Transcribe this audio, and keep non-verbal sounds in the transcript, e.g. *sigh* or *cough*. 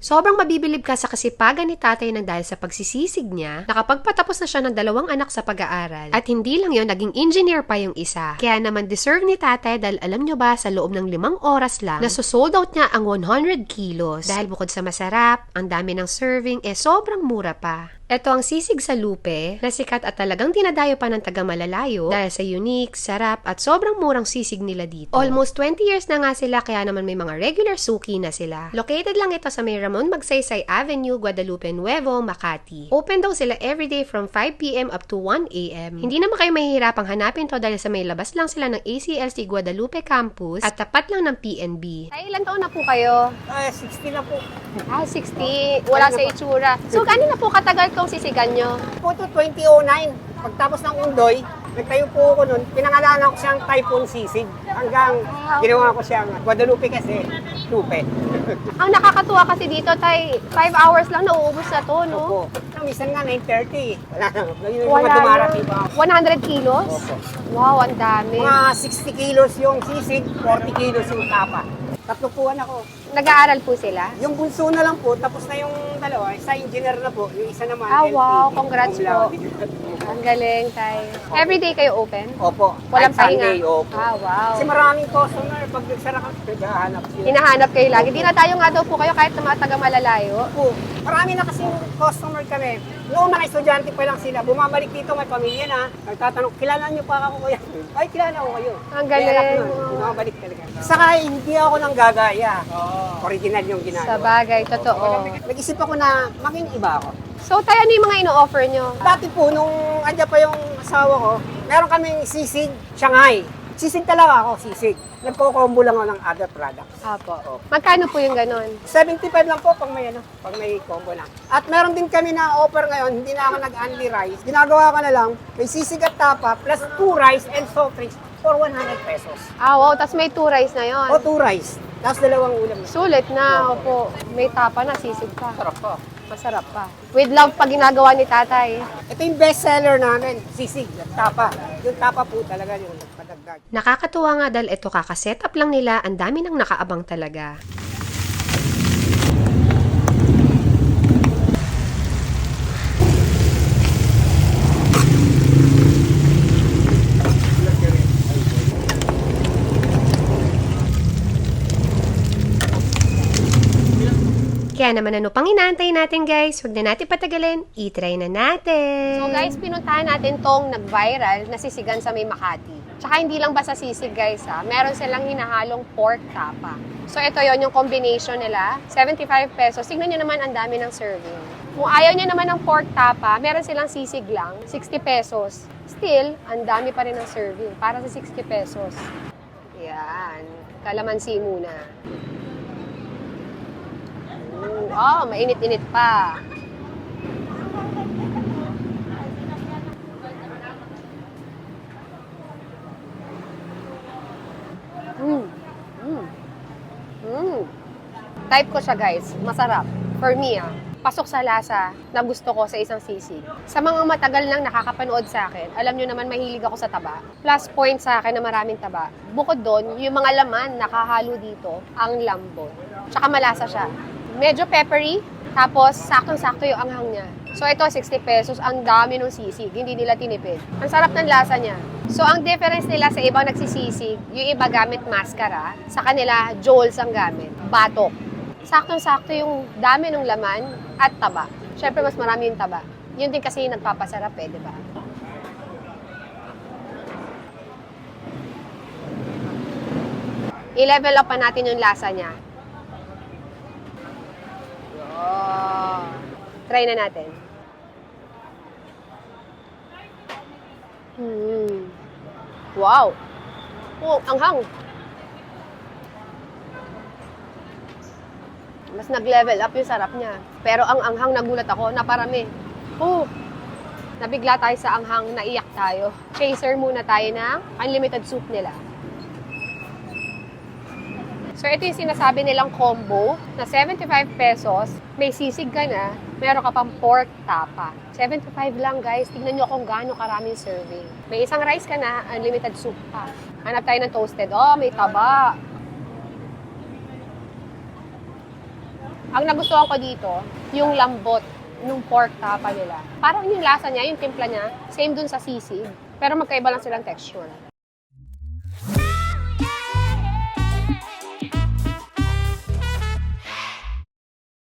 Sobrang mabibilib ka sa kasipagan ni tatay nang dahil sa pagsisisig niya, nakapagpatapos na siya ng dalawang anak sa pag-aaral. At hindi lang yon naging engineer pa yung isa. Kaya naman deserve ni tatay dahil alam nyo ba, sa loob ng limang oras lang, nasosold out niya ang 100 kilos. Dahil bukod sa masarap, ang dami ng serving, eh sobrang mura pa. Ito ang sisig sa lupe, na sikat at talagang dinadayo pa ng taga malalayo dahil sa unique, sarap at sobrang murang sisig nila dito. Almost 20 years na nga sila kaya naman may mga regular suki na sila. Located lang ito sa may Ramon Magsaysay Avenue, Guadalupe, Nuevo, Makati. Open daw sila everyday from 5pm up to 1am. Hindi naman kayo mahihirapang hanapin to dahil sa may labas lang sila ng ACLC Guadalupe Campus at tapat lang ng PNB. Ay, ilan taon na po kayo? Ah, 60 na po. Ah, 60. Wala sa itsura. So, gaano na po katagal tong sisigan nyo? Po to 2009. Pagtapos ng Undoy, nagtayo po ako nun. Pinangalanan ko siyang Typhoon Sisig. Hanggang ginawa ko siyang Guadalupe kasi, Lupe. *laughs* Ang nakakatuwa kasi dito, tay, 5 hours lang nauubos na to, no? Opo. Ang minsan nga 9.30. Wala na. Yung Wala mga dumarating pa. na. 100 kilos? Opo. Wow, ang dami. Mga 60 kilos yung sisig, 40 kilos yung tapa. Tatlo po ako. Nag-aaral po sila? Yung bunso na lang po, tapos na yung dalawa, isa engineer na po, yung isa naman. Ah, wow. Congrats po. Ang galing, tay. Everyday kayo open? Opo. Walang Kahit pahinga? Sunday, opo. Ah, wow. Kasi maraming customer, pag nagsara kami, naghahanap sila. Hinahanap kayo lagi. Di na tayo nga daw po kayo kahit na mga taga malalayo. po. Marami na kasi customer kami. Noong mga estudyante pa lang sila, bumabalik dito, may pamilya na. Nagtatanong, kilala niyo pa ako kuya? *laughs* Ay, kilala ko kayo. Ang Kaya galing. nun, Bumabalik talaga. Saka hindi ako nang gagaya. Original yung ginagawa. Sa bagay, totoo. Nag-isip ako na maging iba ako. So, tayo ano yung mga ino-offer nyo? Dati po, nung andyan pa yung asawa ko, meron kaming sisig Shanghai. Sisig talaga ako, sisig. Nagko-combo lang ako ng other products. Apo. Magkano po yung ganon? 75 lang po pag may ano, pag may combo lang. At meron din kami na offer ngayon, hindi na ako nag-only rice. Ginagawa ko na lang, may sisig at tapa plus 2 rice and soft drinks for 100 pesos. Ah, wow. Tapos may two rice na yon. O 2 rice, tapos dalawang ulam na. Sulit na. Opo. May tapa na, sisig pa. Sarap po. Masarap pa. With love pa ginagawa ni tatay. Ito yung best seller namin, sisig at tapa. Yung tapa po talaga yung nagpadagdag. Nakakatuwa nga dahil ito kakaset up lang nila, ang dami nang nakaabang talaga. Kaya naman ano pang inaantay natin guys, huwag na natin patagalin, itry na natin. So guys, pinuntahan natin tong nag-viral na sisigan sa may Makati. Tsaka hindi lang basta sisig guys ha, meron silang hinahalong pork tapa. So ito yon yung combination nila, 75 pesos. Tingnan nyo naman ang dami ng serving. Kung ayaw nyo naman ng pork tapa, meron silang sisig lang, 60 pesos. Still, ang dami pa rin ng serving para sa 60 pesos. Yan, kalamansi muna. Oh, mainit-init pa. Mm. Mm. Mm. Type ko siya guys. Masarap. For me ah. Pasok sa lasa na gusto ko sa isang sisig. Sa mga matagal nang nakakapanood sa akin, alam nyo naman mahilig ako sa taba. Plus point sa akin na maraming taba. Bukod doon, yung mga laman nakahalo dito, ang lambot. Tsaka malasa siya. Medyo peppery, tapos saktong-sakto yung anghang niya. So ito, 60 pesos. Ang dami ng sisig. Hindi nila tinipid. Ang sarap ng lasa niya. So ang difference nila sa ibang nagsisisig, yung iba gamit maskara, sa kanila, Joel's ang gamit. Batok. Saktong-sakto yung dami ng laman at taba. Siyempre, mas marami yung taba. Yun din kasi yung nagpapasarap eh, di ba? I-level up pa natin yung lasa niya. Try na natin. Hmm. Wow. Oh, anghang. Mas nag-level up yung sarap niya. Pero ang anghang nagulat ako, naparami. Oh, nabigla tayo sa anghang, naiyak tayo. Chaser muna tayo ng unlimited soup nila. So, ito yung sinasabi nilang combo na 75 pesos, may sisig ka na, meron ka pang pork tapa. 75 lang guys, tignan nyo kung gaano karaming serving. May isang rice ka na, unlimited soup pa. Hanap tayo ng toasted. Oh, may taba. Ang nagustuhan ko dito, yung lambot nung pork tapa nila. Parang yung lasa niya, yung timpla niya, same dun sa sisig. Pero magkaiba lang silang texture.